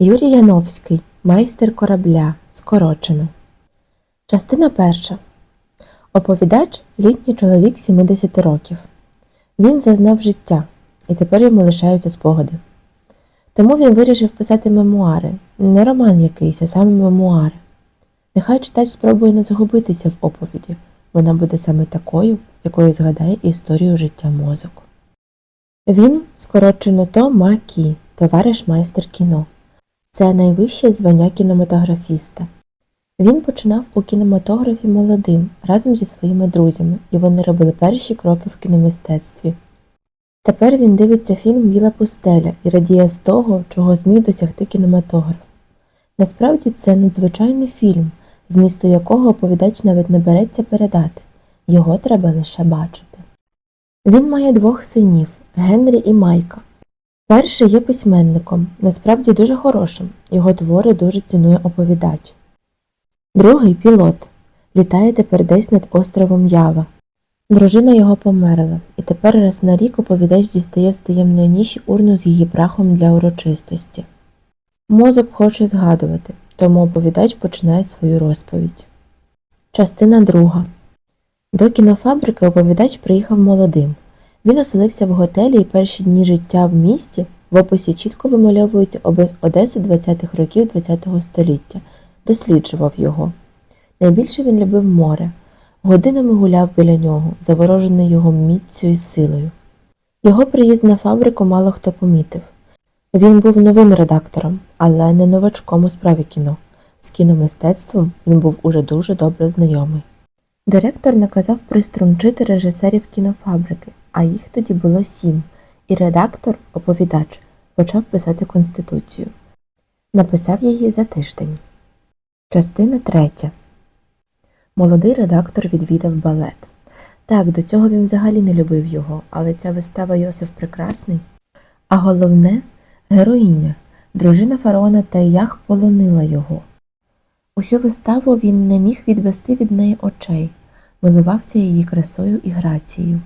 Юрій Яновський Майстер корабля. Скорочено. Частина перша. Оповідач літній чоловік 70 років. Він зазнав життя, і тепер йому лишаються спогади. Тому він вирішив писати мемуари, не роман якийсь, а саме мемуари. Нехай читач спробує не загубитися в оповіді. Вона буде саме такою, якою згадає історію життя мозок. Він скорочено то МАКІ, товариш майстер кіно. Це найвище звання кінематографіста. Він починав у кінематографі молодим разом зі своїми друзями, і вони робили перші кроки в кіномистецтві. Тепер він дивиться фільм Біла пустеля і радіє з того, чого зміг досягти кінематограф. Насправді це надзвичайний фільм, змісту якого оповідач навіть не береться передати, його треба лише бачити. Він має двох синів Генрі і Майка. Перший є письменником, насправді дуже хорошим, його твори дуже цінує оповідач. Другий пілот. Літає тепер десь над островом Ява. Дружина його померла, і тепер раз на рік оповідач дістає з таємної ніші урну з її прахом для урочистості. Мозок хоче згадувати, тому оповідач починає свою розповідь. Частина друга. До кінофабрики оповідач приїхав молодим. Він оселився в готелі і перші дні життя в місті в описі чітко вимальовується образ Одеси 20-х років ХХ століття, досліджував його. Найбільше він любив море, годинами гуляв біля нього, заворожений його міцю і силою. Його приїзд на фабрику мало хто помітив. Він був новим редактором, але не новачком у справі кіно. З кіномистецтвом він був уже дуже добре знайомий. Директор наказав приструнчити режисерів кінофабрики, а їх тоді було сім, і редактор, оповідач, почав писати конституцію. Написав її за тиждень. Частина третя. Молодий редактор відвідав балет. Так, до цього він взагалі не любив його, але ця вистава Йосиф Прекрасний. А головне героїня, дружина фараона Таях полонила його. Усю виставу він не міг відвести від неї очей, милувався її красою і грацією.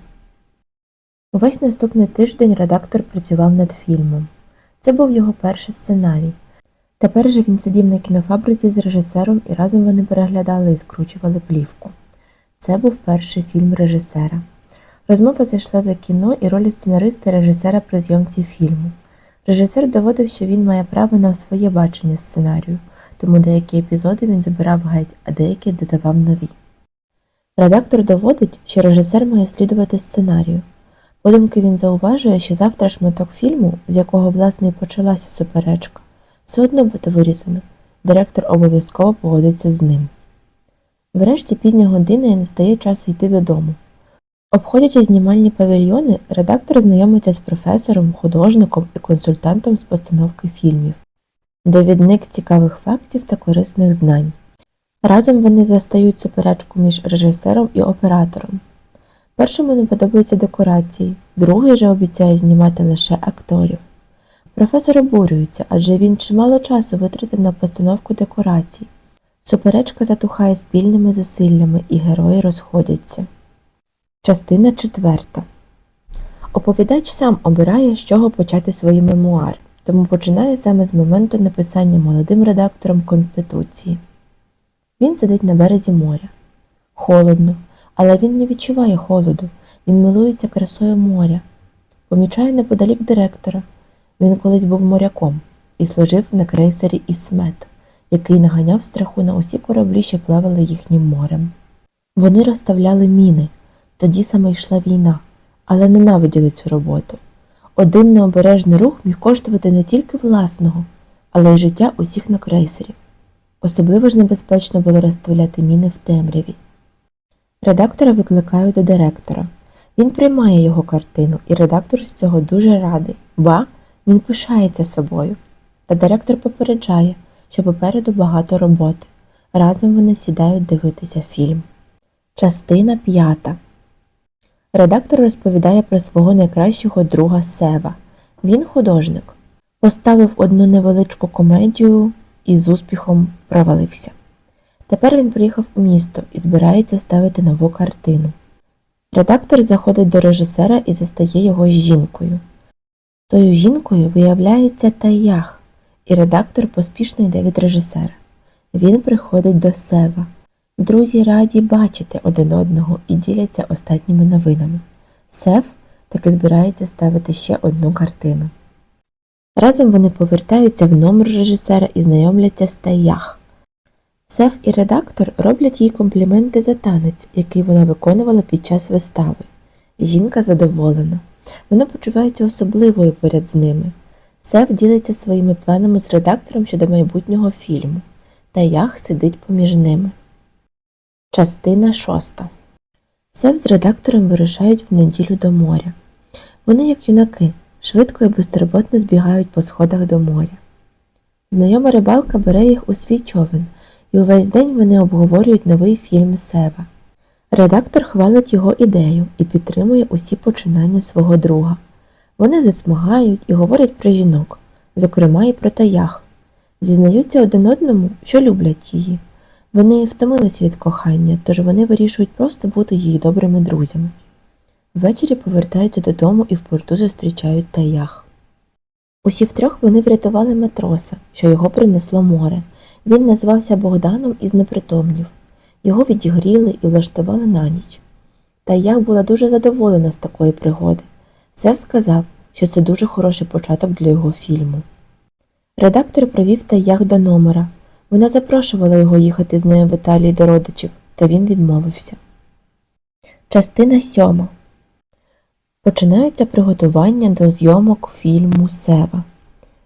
Увесь наступний тиждень редактор працював над фільмом. Це був його перший сценарій. Тепер же він сидів на кінофабриці з режисером і разом вони переглядали і скручували плівку. Це був перший фільм режисера. Розмова зайшла за кіно і ролі сценариста і режисера при зйомці фільму. Режисер доводив, що він має право на своє бачення сценарію, тому деякі епізоди він забирав геть, а деякі додавав нові. Редактор доводить, що режисер має слідувати сценарію. Подумки він зауважує, що завтра шматок фільму, з якого власне і почалася суперечка, все одно буде вирізано. Директор обов'язково погодиться з ним. Врешті пізня година і настає час йти додому. Обходячи знімальні павільйони, редактор знайомиться з професором, художником і консультантом з постановки фільмів. Довідник цікавих фактів та корисних знань. Разом вони застають суперечку між режисером і оператором. Першому не подобаються декорації, другий же обіцяє знімати лише акторів. Професор обурюється, адже він чимало часу витратив на постановку декорацій. Суперечка затухає спільними зусиллями, і герої розходяться. Частина четверта. Оповідач сам обирає, з чого почати свої мемуари, тому починає саме з моменту написання молодим редактором Конституції. Він сидить на березі моря. Холодно, але він не відчуває холоду, він милується красою моря. Помічає неподалік директора. Він колись був моряком і служив на крейсері Ісмет, який наганяв страху на усі кораблі, що плавали їхнім морем. Вони розставляли міни, тоді саме йшла війна, але ненавиділи цю роботу. Один необережний рух міг коштувати не тільки власного, але й життя усіх на крейсері. Особливо ж небезпечно було розставляти міни в темряві. Редактора викликають до директора. Він приймає його картину, і редактор з цього дуже радий, ба він пишається собою. Та директор попереджає, що попереду багато роботи. Разом вони сідають дивитися фільм. Частина п'ята. Редактор розповідає про свого найкращого друга Сева. Він художник. Поставив одну невеличку комедію і з успіхом провалився. Тепер він приїхав у місто і збирається ставити нову картину. Редактор заходить до режисера і застає його з жінкою. Тою жінкою виявляється Таях, і редактор поспішно йде від режисера. Він приходить до Сева. Друзі раді бачити один одного і діляться останніми новинами. Сев таки збирається ставити ще одну картину. Разом вони повертаються в номер режисера і знайомляться з Таях. Сев і редактор роблять їй компліменти за танець, який вона виконувала під час вистави. Жінка задоволена. Вона почувається особливою поряд з ними. Сев ділиться своїми планами з редактором щодо майбутнього фільму. Таях сидить поміж ними. Частина шоста. Сев з редактором вирушають в неділю до моря. Вони, як юнаки, швидко і безтурботно збігають по сходах до моря. Знайома рибалка бере їх у свій човен, і увесь день вони обговорюють новий фільм Сева. Редактор хвалить його ідею і підтримує усі починання свого друга. Вони засмагають і говорять про жінок, зокрема і про таях. Зізнаються один одному, що люблять її. Вони втомились від кохання, тож вони вирішують просто бути її добрими друзями. Ввечері повертаються додому і в порту зустрічають таях. Усі втрьох вони врятували матроса, що його принесло море. Він назвався Богданом і знепритомнів. Його відігріли і влаштували на ніч. Таях була дуже задоволена з такої пригоди. Сев сказав, що це дуже хороший початок для його фільму. Редактор провів Таях до номера. Вона запрошувала його їхати з нею в Італії до родичів, та він відмовився. Частина сьома. Починаються приготування до зйомок фільму Сева.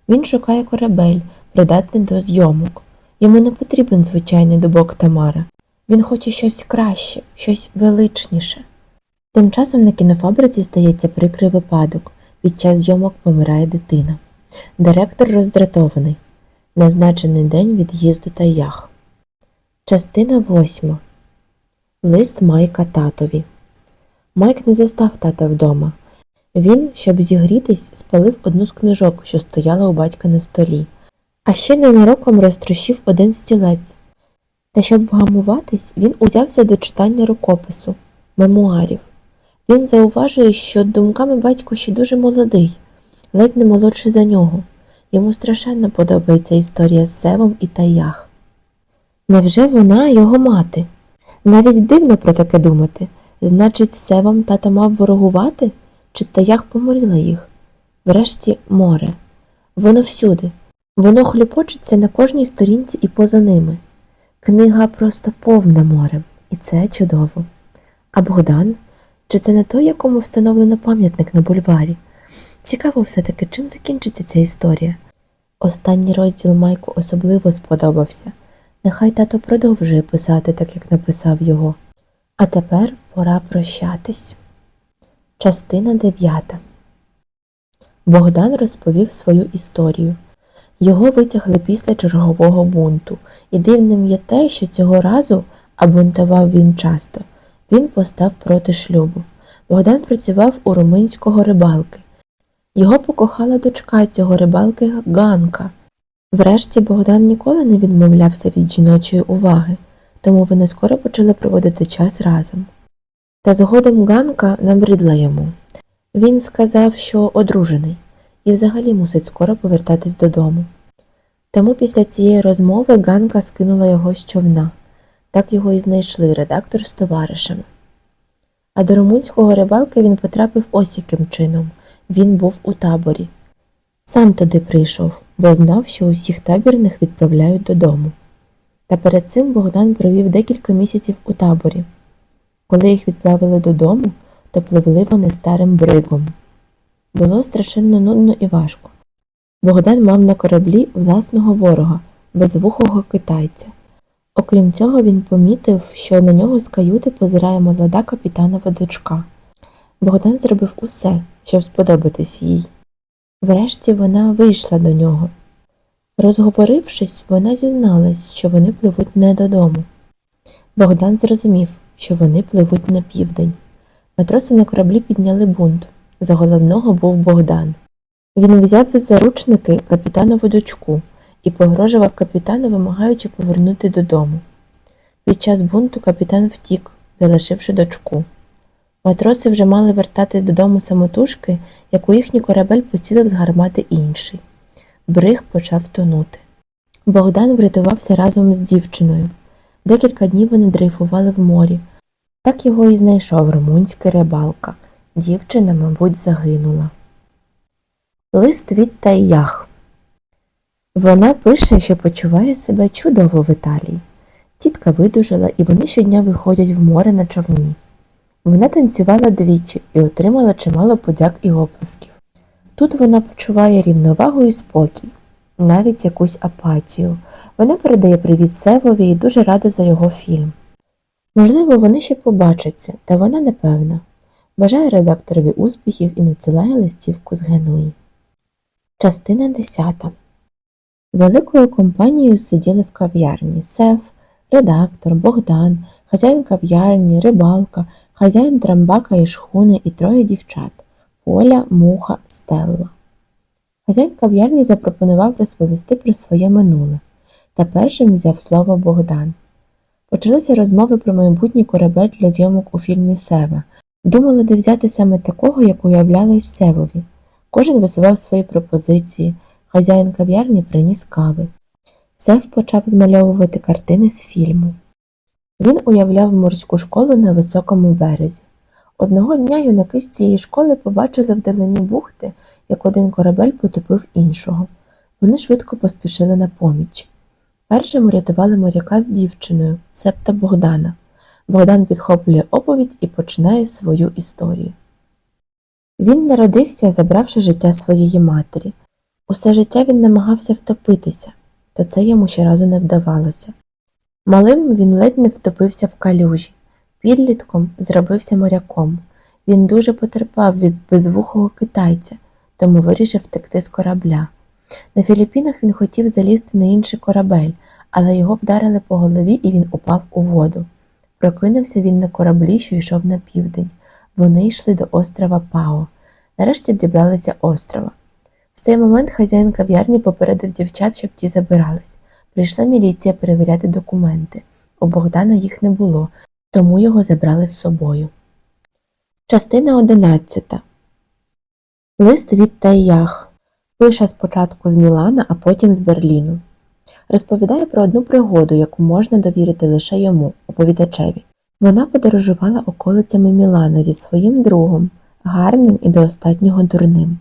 Він шукає корабель, придатний до зйомок. Йому не потрібен звичайний дубок Тамара. Він хоче щось краще, щось величніше. Тим часом на кінофабриці стається прикрий випадок. Під час зйомок помирає дитина. Директор роздратований. Назначений день від'їзду та ях. Частина восьма. Лист Майка татові. Майк не застав тата вдома. Він, щоб зігрітись, спалив одну з книжок, що стояла у батька на столі, а ще ненароком розтрощив один стілець. Та щоб вгамуватись, він узявся до читання рукопису, мемуарів. Він зауважує, що думками батько ще дуже молодий, ледь не молодший за нього. Йому страшенно подобається історія з Севом і Таях. Невже вона його мати? Навіть дивно про таке думати. Значить, Севом тато мав ворогувати? Чи Таях поморила їх? Врешті море. Воно всюди. Воно хлюпочеться на кожній сторінці і поза ними. Книга просто повна морем, і це чудово. А Богдан? Чи це не той, якому встановлено пам'ятник на бульварі? Цікаво все-таки, чим закінчиться ця історія. Останній розділ Майку особливо сподобався. Нехай тато продовжує писати так, як написав його. А тепер пора прощатись. Частина дев'ята. Богдан розповів свою історію. Його витягли після чергового бунту, і дивним є те, що цього разу, а бунтував він часто, він постав проти шлюбу. Богдан працював у румунського рибалки. Його покохала дочка цього рибалки Ганка. Врешті Богдан ніколи не відмовлявся від жіночої уваги, тому вони скоро почали проводити час разом. Та згодом Ганка набридла йому. Він сказав, що одружений, і взагалі мусить скоро повертатись додому. Тому після цієї розмови Ганка скинула його з човна. Так його і знайшли редактор з товаришами. А до румунського рибалки він потрапив ось яким чином. Він був у таборі. Сам туди прийшов, бо знав, що усіх табірних відправляють додому. Та перед цим Богдан провів декілька місяців у таборі. Коли їх відправили додому, то пливли вони старим бригом. Було страшенно нудно і важко. Богдан мав на кораблі власного ворога, безвухого китайця. Окрім цього, він помітив, що на нього з каюти позирає молода капітанова дочка. Богдан зробив усе, щоб сподобатись їй. Врешті вона вийшла до нього. Розговорившись, вона зізналась, що вони пливуть не додому. Богдан зрозумів, що вони пливуть на південь. Матроси на кораблі підняли бунт. За головного був Богдан. Він взяв за заручники капітанову дочку і погрожував капітану, вимагаючи повернути додому. Під час бунту капітан втік, залишивши дочку. Матроси вже мали вертати додому самотужки, як у їхній корабель поцілив з гармати інший. Бриг почав тонути. Богдан врятувався разом з дівчиною. Декілька днів вони дрейфували в морі. Так його і знайшов румунський рибалка. Дівчина, мабуть, загинула. Лист від Тайях. Вона пише, що почуває себе чудово в Італії. Тітка видужала, і вони щодня виходять в море на човні. Вона танцювала двічі і отримала чимало подяк і оплесків. Тут вона почуває рівновагу і спокій, навіть якусь апатію. Вона передає привіт Севові і дуже рада за його фільм. Можливо, вони ще побачаться, та вона не певна. Бажає редакторові успіхів і надсилає листівку з Генуї. Частина 10. Великою компанією сиділи в кав'ярні Сев, редактор, Богдан, хазяїн кав'ярні, рибалка, хазяїн трамбака і шхуни і троє дівчат Поля, Муха, Стелла. Хазяїн кав'ярні запропонував розповісти про своє минуле, та першим взяв слово Богдан. Почалися розмови про майбутній корабель для зйомок у фільмі Сева. Думали, де взяти саме такого, як уявлялось Севові. Кожен висував свої пропозиції, хазяїн кав'ярні приніс кави. Сев почав змальовувати картини з фільму. Він уявляв морську школу на високому березі. Одного дня юнаки з цієї школи побачили вдалині бухти, як один корабель потопив іншого. Вони швидко поспішили на поміч. Першим урятували моряка з дівчиною, септа Богдана. Богдан підхоплює оповідь і починає свою історію. Він народився, забравши життя своєї матері. Усе життя він намагався втопитися, та це йому ще разу не вдавалося. Малим він ледь не втопився в калюжі, підлітком зробився моряком. Він дуже потерпав від безвухого китайця, тому вирішив втекти з корабля. На Філіппінах він хотів залізти на інший корабель, але його вдарили по голові і він упав у воду. Прокинувся він на кораблі, що йшов на південь. Вони йшли до острова Пао. Нарешті дібралися острова. В цей момент хазяїн кав'ярні попередив дівчат, щоб ті забирались. Прийшла міліція перевіряти документи. У Богдана їх не було, тому його забрали з собою. Частина 11. Лист від Тайях. Пише спочатку з Мілана, а потім з Берліну. Розповідає про одну пригоду, яку можна довірити лише йому, оповідачеві. Вона подорожувала околицями Мілана зі своїм другом, гарним і до останнього дурним.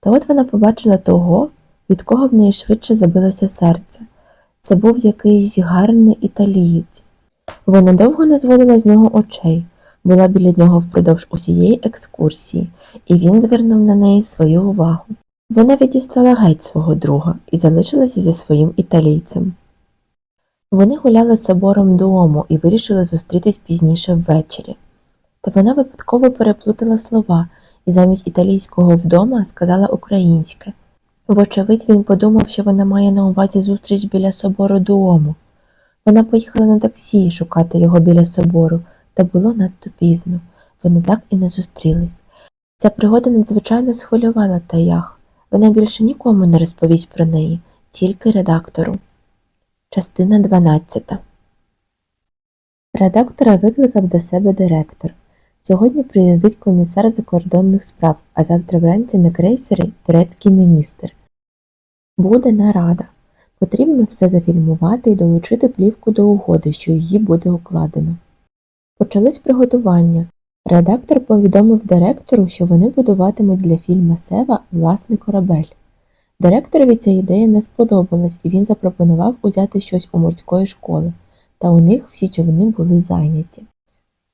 Та от вона побачила того, від кого в неї швидше забилося серце. Це був якийсь гарний італієць. Вона довго не зводила з нього очей, була біля нього впродовж усієї екскурсії, і він звернув на неї свою увагу. Вона відіслала геть свого друга і залишилася зі своїм італійцем. Вони гуляли собором Дуому і вирішили зустрітись пізніше ввечері. Та вона випадково переплутала слова і замість італійського вдома сказала українське. Вочевидь, він подумав, що вона має на увазі зустріч біля собору Дуому. Вона поїхала на таксі шукати його біля собору, та було надто пізно. Вони так і не зустрілись. Ця пригода надзвичайно схвилювала Таях. Вона більше нікому не розповість про неї, тільки редактору. Частина 12 Редактора викликав до себе директор. Сьогодні приїздить комісар закордонних справ, а завтра вранці на крейсері турецький міністр. Буде нарада. Потрібно все зафільмувати і долучити плівку до угоди, що її буде укладено. Почались приготування. Редактор повідомив директору, що вони будуватимуть для фільма Сева власний корабель. Директорові ця ідея не сподобалась, і він запропонував узяти щось у морської школи, та у них всі човни були зайняті.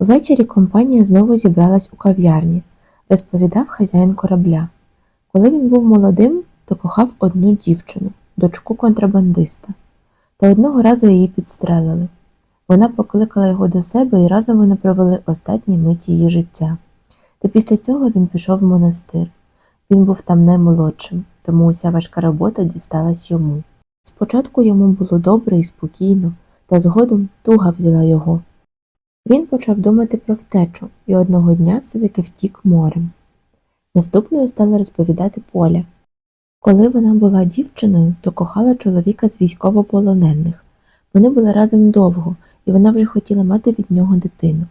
Ввечері компанія знову зібралась у кав'ярні, розповідав хазяїн корабля. Коли він був молодим, то кохав одну дівчину, дочку контрабандиста, та одного разу її підстрелили. Вона покликала його до себе і разом вони провели останні миті її життя. Та після цього він пішов в монастир. Він був там наймолодшим, тому уся важка робота дісталась йому. Спочатку йому було добре і спокійно, та згодом туга взяла його. Він почав думати про втечу і одного дня все-таки втік морем. Наступною стала розповідати Поля. Коли вона була дівчиною, то кохала чоловіка з військовополонених. Вони були разом довго, і вона вже хотіла мати від нього дитину.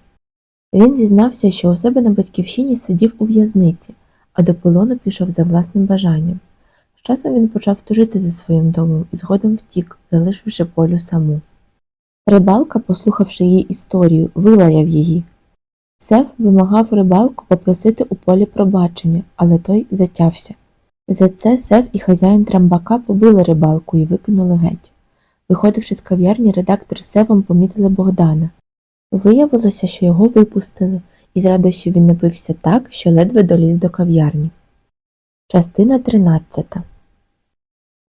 Він зізнався, що у себе на батьківщині сидів у в'язниці, а до полону пішов за власним бажанням. З часом він почав тужити за своїм домом і згодом втік, залишивши полю саму. Рибалка, послухавши її історію, вилаяв її. Сев вимагав рибалку попросити у полі пробачення, але той затявся. За це Сев і хазяїн трамбака побили рибалку і викинули геть. Виходивши з кав'ярні, редактор Севом помітили Богдана. Виявилося, що його випустили, і з радощів він напився так, що ледве доліз до кав'ярні. Частина 13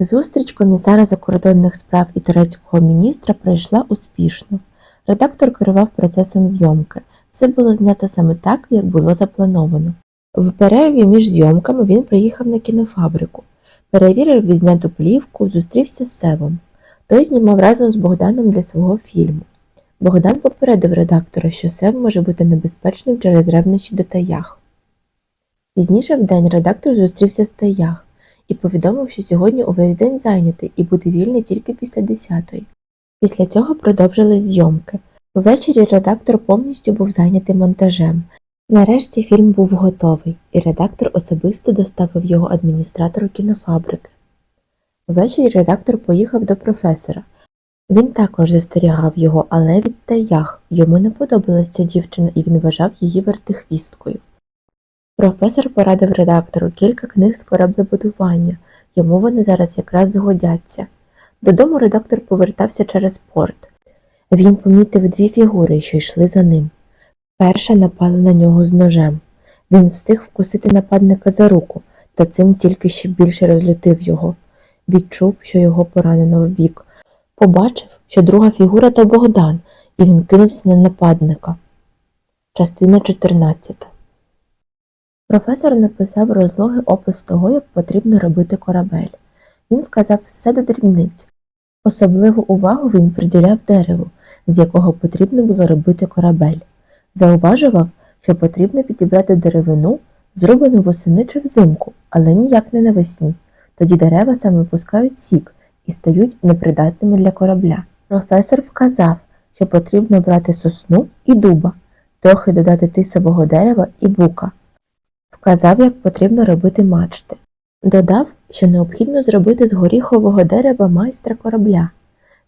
Зустріч комісара закордонних справ і турецького міністра пройшла успішно. Редактор керував процесом зйомки. Все було знято саме так, як було заплановано. В перерві між зйомками він приїхав на кінофабрику, перевірив відзняту плівку, зустрівся з Севом. Той знімав разом з Богданом для свого фільму. Богдан попередив редактора, що Сев може бути небезпечним через ревнощі до таях. Пізніше в день редактор зустрівся з таях і повідомив, що сьогодні увесь день зайнятий і буде вільний тільки після 10-ї. Після цього продовжили зйомки. Ввечері редактор повністю був зайнятий монтажем. Нарешті фільм був готовий, і редактор особисто доставив його адміністратору кінофабрики. Ввечері редактор поїхав до професора. Він також застерігав його, але від таях йому не подобалася ця дівчина, і він вважав її вертихвісткою. Професор порадив редактору кілька книг з кораблебудування, йому вони зараз якраз згодяться. Додому редактор повертався через порт. Він помітив дві фігури, що йшли за ним. Перша напала на нього з ножем. Він встиг вкусити нападника за руку, та цим тільки ще більше розлютив його. Відчув, що його поранено в бік. Побачив, що друга фігура то Богдан, і він кинувся на нападника. Частина 14 Професор написав розлогий опис того, як потрібно робити корабель. Він вказав все до дрібниць. Особливу увагу він приділяв дереву, з якого потрібно було робити корабель. Зауважував, що потрібно підібрати деревину, зроблену восени чи взимку, але ніяк не навесні. Тоді дерева саме пускають сік і стають непридатними для корабля. Професор вказав, що потрібно брати сосну і дуба, трохи додати тисового дерева і бука. Вказав, як потрібно робити мачти. Додав, що необхідно зробити з горіхового дерева майстра корабля,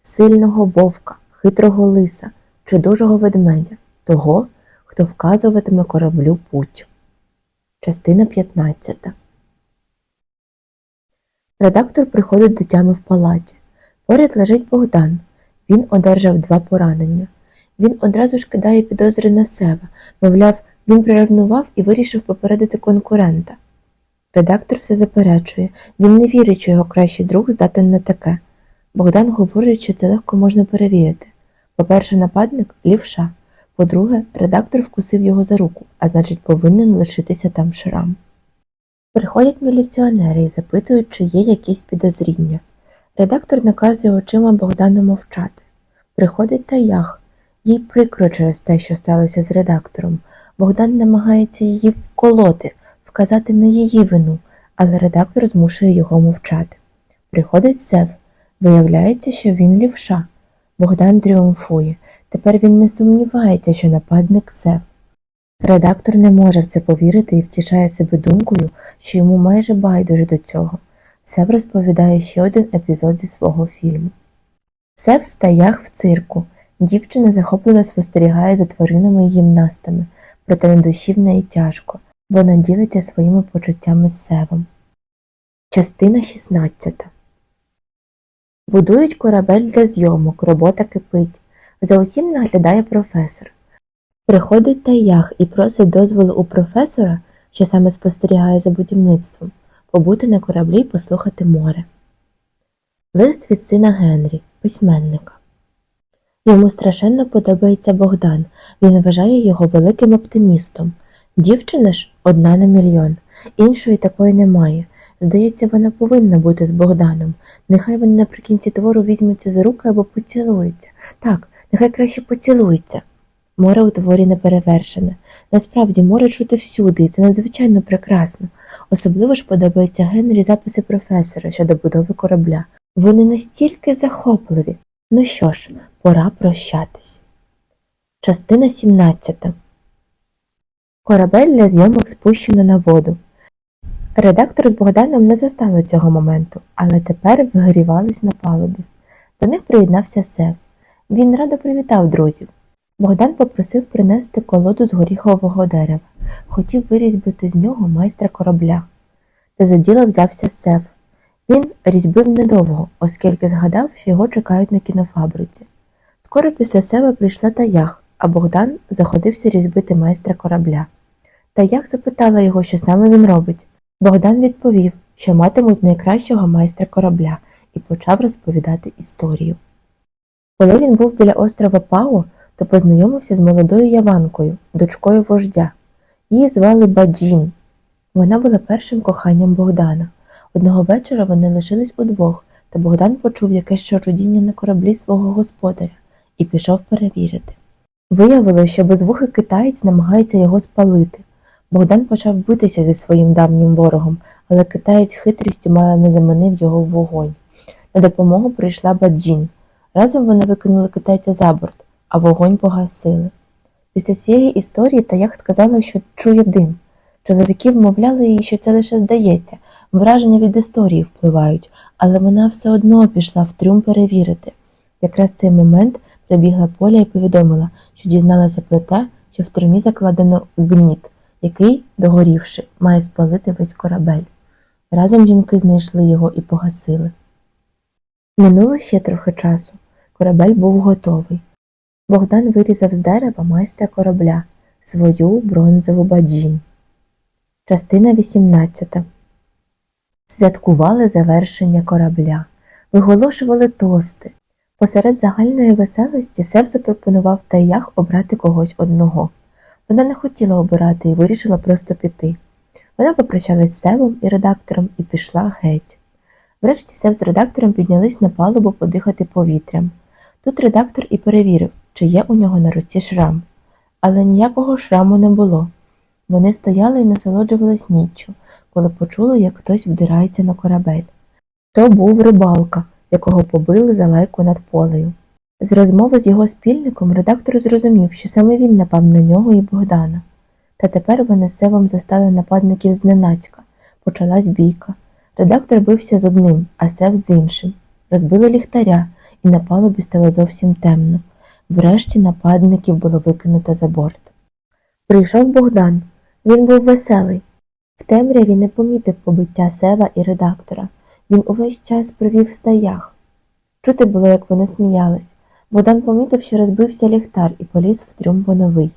сильного вовка, хитрого лиса чи дужого ведмедя, того, хто вказуватиме кораблю путь. Частина 15 Редактор приходить до тями в палаті. Поряд лежить Богдан. Він одержав два поранення. Він одразу ж кидає підозри на себе, мовляв, він приревнував і вирішив попередити конкурента. Редактор все заперечує, він не вірить, що його кращий друг здатен на таке. Богдан говорить, що це легко можна перевірити. По-перше, нападник лівша. По-друге, редактор вкусив його за руку, а значить, повинен лишитися там шрам. Приходять міліціонери і запитують, чи є якісь підозріння. Редактор наказує очима Богдану мовчати. Приходить таях. Їй прикро через те, що сталося з редактором. Богдан намагається її вколоти, вказати на її вину, але редактор змушує його мовчати. Приходить Сев. Виявляється, що він лівша. Богдан тріумфує. Тепер він не сумнівається, що нападник Сев. Редактор не може в це повірити і втішає себе думкою, що йому майже байдуже до цього. Сев розповідає ще один епізод зі свого фільму. Сев стаях в цирку. Дівчина захоплено спостерігає за тваринами і гімнастами, проте на душі в неї тяжко. Вона ділиться своїми почуттями з Севом. Частина 16 Будують корабель для зйомок, робота кипить. За усім наглядає професор. Приходить таях і просить дозволу у професора, що саме спостерігає за будівництвом, побути на кораблі й послухати море. Лист від сина Генрі, письменника. Йому страшенно подобається Богдан, він вважає його великим оптимістом. Дівчина ж одна на мільйон, іншої такої немає. Здається, вона повинна бути з Богданом. Нехай вони наприкінці твору візьмуться за руки або поцілуються. Так, нехай краще поцілуються. Море у творі не перевершене. Насправді море чути всюди, і це надзвичайно прекрасно. Особливо ж подобаються Генрі записи професора щодо будови корабля. Вони настільки захопливі. Ну що ж, пора прощатись. Частина 17 Корабель для зйомок спущено на воду. Редактор з Богданом не застали цього моменту, але тепер вигрівались на палубі. До них приєднався Сев. Він радо привітав друзів. Богдан попросив принести колоду з горіхового дерева, хотів вирізьбити з нього майстра корабля. Та за діло взявся Сев. Він різьбив недовго, оскільки згадав, що його чекають на кінофабриці. Скоро після себе прийшла Таях, а Богдан заходився різьбити майстра корабля. Таях запитала його, що саме він робить. Богдан відповів, що матимуть найкращого майстра корабля, і почав розповідати історію. Коли він був біля острова Пао, то познайомився з молодою Яванкою, дочкою вождя. Її звали Баджін. Вона була першим коханням Богдана. Одного вечора вони лишились удвох, та Богдан почув якесь шародіння на кораблі свого господаря і пішов перевірити. Виявилося, що безвухий китаєць намагається його спалити. Богдан почав битися зі своїм давнім ворогом, але китаєць хитрістю мало не заманив його в вогонь. На допомогу прийшла Баджін. Разом вони викинули китайця за борт, а вогонь погасили. Після цієї історії Таях сказала, що чує дим. Чоловіки вмовляли їй, що це лише здається, враження від історії впливають, але вона все одно пішла в трюм перевірити. Якраз в цей момент прибігла Поля і повідомила, що дізналася про те, що в трюмі закладено гніт, який, догорівши, має спалити весь корабель. Разом жінки знайшли його і погасили. Минуло ще трохи часу. Корабель був готовий. Богдан вирізав з дерева майстра корабля свою бронзову баджін. Частина 18. Святкували завершення корабля, виголошували тости. Посеред загальної веселості Сев запропонував Таях обрати когось одного. Вона не хотіла обирати і вирішила просто піти. Вона попрощалась з Севом і редактором і пішла геть. Врешті Сев з редактором піднялись на палубу подихати повітрям. Тут редактор і перевірив, чи є у нього на руці шрам. Але ніякого шраму не було. Вони стояли і насолоджувались ніччю, коли почули, як хтось вдирається на корабель. То був рибалка, якого побили за лайку над полею. З розмови з його спільником редактор зрозумів, що саме він напав на нього і Богдана. Та тепер вони з Севом застали нападників зненацька. Почалась бійка. Редактор бився з одним, а Сев з іншим. Розбили ліхтаря, і на палубі стало зовсім темно. Врешті нападників було викинуто за борт. Прийшов Богдан. Він був веселий. В темряві не помітив побиття Сева і редактора. Він увесь час провів в стаях. Чути було, як вони сміялись. Богдан помітив, що розбився ліхтар і поліз в трюм по новий.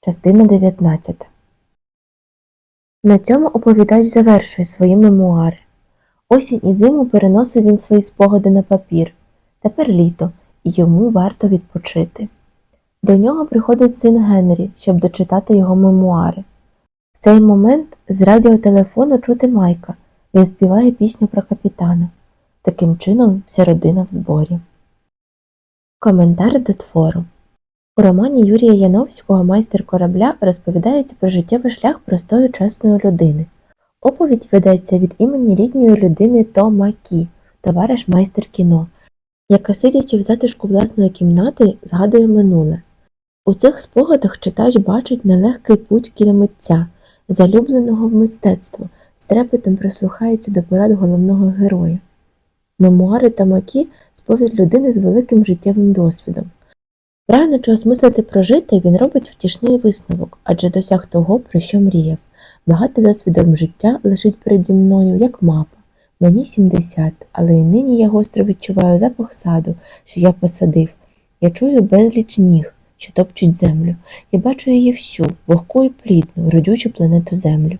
Частина 19 На цьому оповідач завершує свої мемуари. Осінь і зиму переносив він свої спогади на папір. Тепер літо, йому варто відпочити. До нього приходить син Генрі, щоб дочитати його мемуари. В цей момент з радіотелефону чути Майка. Він співає пісню про капітана. Таким чином, вся родина в зборі. Коментар до твору. У романі Юрія Яновського Майстер корабля розповідається про життєвий шлях простої чесної людини. Оповідь ведеться від імені літньої людини Тома Кі, товариш майстер кіно, яка, сидячи в затишку власної кімнати, згадує минуле. У цих спогадах читач бачить нелегкий путь кіномитця, залюбленого в мистецтво, з трепетом прислухається до порад головного героя. Мемуари Тамакі сповідь людини з великим життєвим досвідом. Прагнучи осмислити прожите, він робить втішний висновок, адже досяг того, про що мріяв. Багато досвідом життя лежить переді мною, як мапа. Мені 70, але й нині я гостро відчуваю запах саду, що я посадив. Я чую безліч ніг, що топчуть землю. Я бачу її всю, вогку і плідну, родючу планету Землю.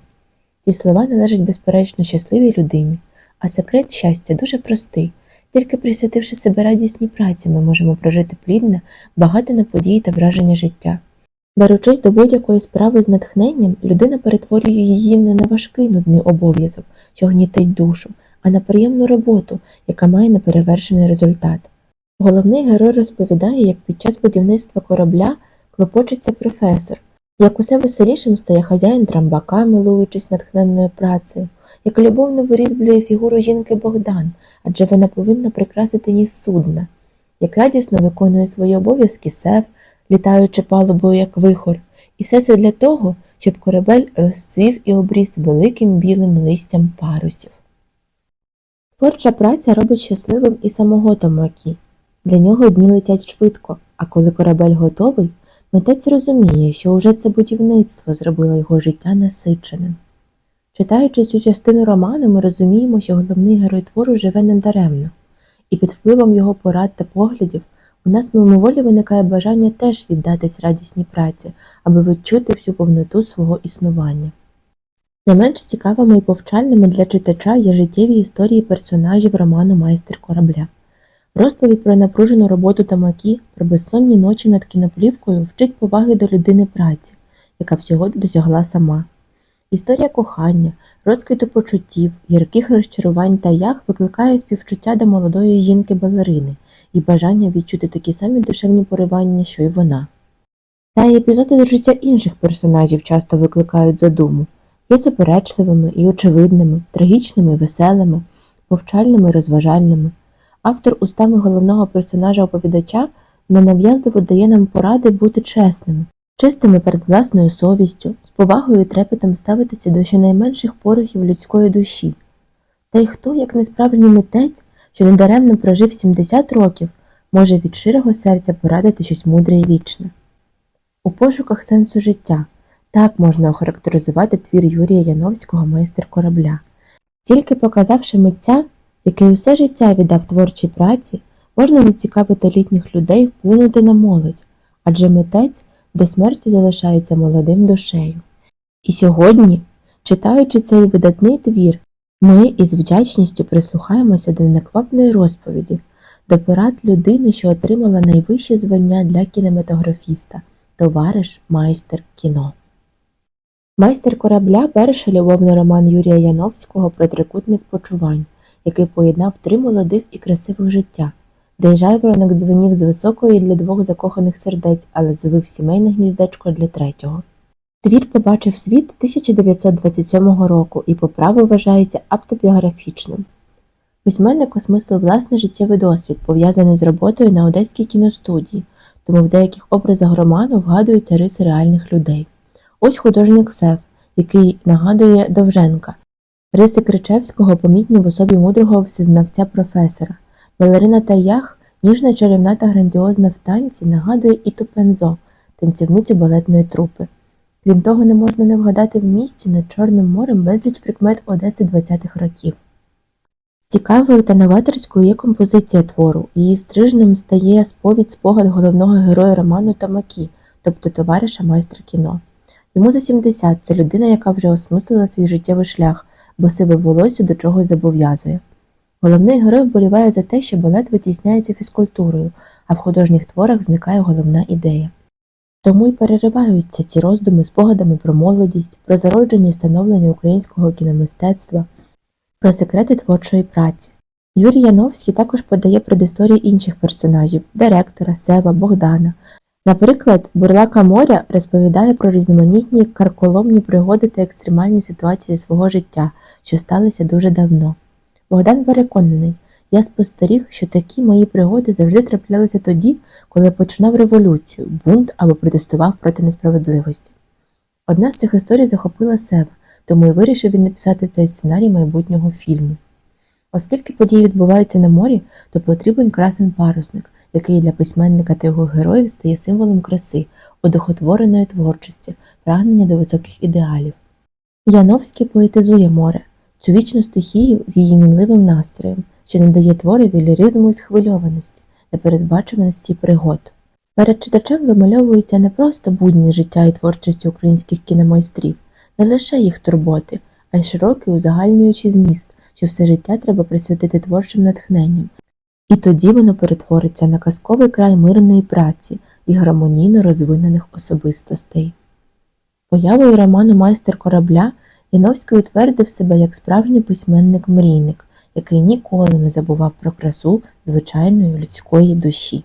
Ці слова належать безперечно щасливій людині, а секрет щастя дуже простий. Тільки присвятивши себе радісній праці, ми можемо прожити плідне, багате на події та враження життя. Беручись до будь-якої справи з натхненням, людина перетворює її не на важкий нудний обов'язок, що гнітить душу, а на приємну роботу, яка має неперевершений результат. Головний герой розповідає, як під час будівництва корабля клопочеться професор, як усе веселішим стає хазяїн трамбака, милуючись натхненною працею, як любовно вирізблює фігуру жінки Богдан, адже вона повинна прикрасити ніс судна, як радісно виконує свої обов'язки сев, літаючи палубою як вихор, і все це для того, щоб корабель розцвів і обріс великим білим листям парусів. Творча праця робить щасливим і самого Томакі. Для нього дні летять швидко, а коли корабель готовий, митець розуміє, що уже це будівництво зробило його життя насиченим. Читаючи цю частину роману, ми розуміємо, що головний герой твору живе недаремно, і під впливом його порад та поглядів у нас мимоволі виникає бажання теж віддатись радісній праці, аби відчути всю повноту свого існування. Не менш цікавими і повчальними для читача є життєві історії персонажів роману Майстер корабля. Розповідь про напружену роботу Тамакі, про безсонні ночі над кіноплівкою вчить поваги до людини праці, яка всього досягла сама. Історія кохання, розквіту почуттів, гірких розчарувань та ях викликає співчуття до молодої жінки-балерини і бажання відчути такі самі душевні поривання, що й вона. Та й епізоди до життя інших персонажів часто викликають задуму, є суперечливими і очевидними, трагічними і веселими, повчальними і розважальними. Автор устами головного персонажа оповідача ненав'язливо дає нам поради бути чесними, чистими перед власною совістю, з повагою і трепетом ставитися до щонайменших порохів людської душі. Та й хто, як несправжній митець, що недаремно прожив 70 років, може від щирого серця порадити щось мудре і вічне. У пошуках сенсу життя так можна охарактеризувати твір Юрія Яновського майстер корабля. Тільки показавши митця, який усе життя віддав творчій праці, можна зацікавити літніх людей вплинути на молодь, адже митець до смерті залишається молодим душею. І сьогодні, читаючи цей видатний твір, ми із вдячністю прислухаємося до неквапної розповіді, до порад людини, що отримала найвищі звання для кінематографіста товариш майстер кіно. Майстер корабля перший любовний роман Юрія Яновського про трикутник почувань, який поєднав три молодих і красивих життя, де жайворонок дзвенів з високої для двох закоханих сердець, але звив сімейне гніздечко для третього. Твір побачив світ 1927 року і по праву вважається автобіографічним. Письменник осмислив власний життєвий досвід, пов'язаний з роботою на одеській кіностудії, тому в деяких образах роману вгадуються риси реальних людей. Ось художник Сев, який нагадує Довженка, риси Кричевського помітні в особі мудрого всезнавця професора. Балерина Таях, ніжна чарівна та грандіозна в танці, нагадує Іту Пензо, танцівницю балетної трупи. Крім того, не можна не вгадати в місті над Чорним морем безліч прикмет Одеси 20-х років. Цікавою та новаторською є композиція твору, її стрижнем стає сповідь спогад головного героя роману Тамакі, тобто товариша майстра кіно. Йому за 70 це людина, яка вже осмислила свій життєвий шлях, бо сиве волосся до чогось зобов'язує. Головний герой вболіває за те, що балет витісняється фізкультурою, а в художніх творах зникає головна ідея. Тому й перериваються ці роздуми спогадами про молодість, про зародження і становлення українського кіномистецтва, про секрети творчої праці. Юрій Яновський також подає предісторії інших персонажів директора, Сева, Богдана. Наприклад, Бурлака моря розповідає про різноманітні карколомні пригоди та екстремальні ситуації свого життя, що сталися дуже давно. Богдан переконаний, я спостеріг, що такі мої пригоди завжди траплялися тоді, коли я починав революцію, бунт або протестував проти несправедливості. Одна з цих історій захопила Сева, тому й вирішив він написати цей сценарій майбутнього фільму. Оскільки події відбуваються на морі, то потрібен красен парусник, який для письменника та його героїв стає символом краси, одухотвореної творчості, прагнення до високих ідеалів. Яновський поетизує море, цю вічну стихію з її мінливим настроєм, що надає творові ліризму і схвильованості, непередбачуваності пригод. Перед читачем вимальовуються не просто будні життя і творчості українських кіномайстрів, не лише їх турботи, а й широкий узагальнюючий зміст, що все життя треба присвятити творчим натхненням, і тоді воно перетвориться на казковий край мирної праці і гармонійно розвинених особистостей. Появою роману Майстер корабля Яновський утвердив себе як справжній письменник-мрійник, який ніколи не забував про красу звичайної людської душі.